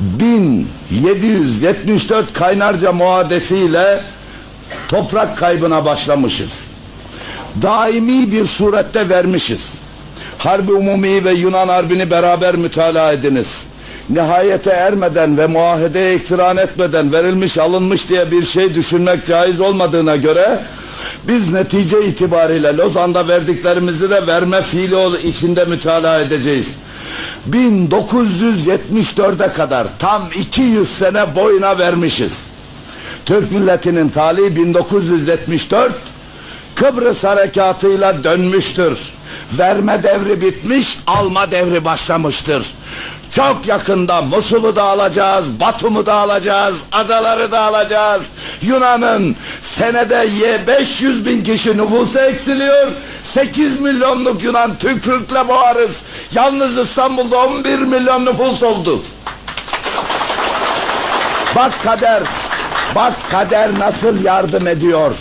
1774 Kaynarca muadesiyle toprak kaybına başlamışız. Daimi bir surette vermişiz. Harbi Umumi ve Yunan Harbi'ni beraber mütalaa ediniz. Nihayete ermeden ve muahedeye iktiran etmeden verilmiş alınmış diye bir şey düşünmek caiz olmadığına göre biz netice itibariyle Lozan'da verdiklerimizi de verme fiili içinde mütalaa edeceğiz. 1974'e kadar tam 200 sene boyuna vermişiz. Türk milletinin talihi 1974 Kıbrıs harekatıyla dönmüştür. Verme devri bitmiş, alma devri başlamıştır. Çok yakında Musul'u da alacağız, Batum'u da alacağız, adaları da alacağız. Yunan'ın senede ye 500 bin kişi nüfusu eksiliyor. 8 milyonluk Yunan tükrükle boğarız. Yalnız İstanbul'da 11 milyon nüfus oldu. Bak kader, bak kader nasıl yardım ediyor.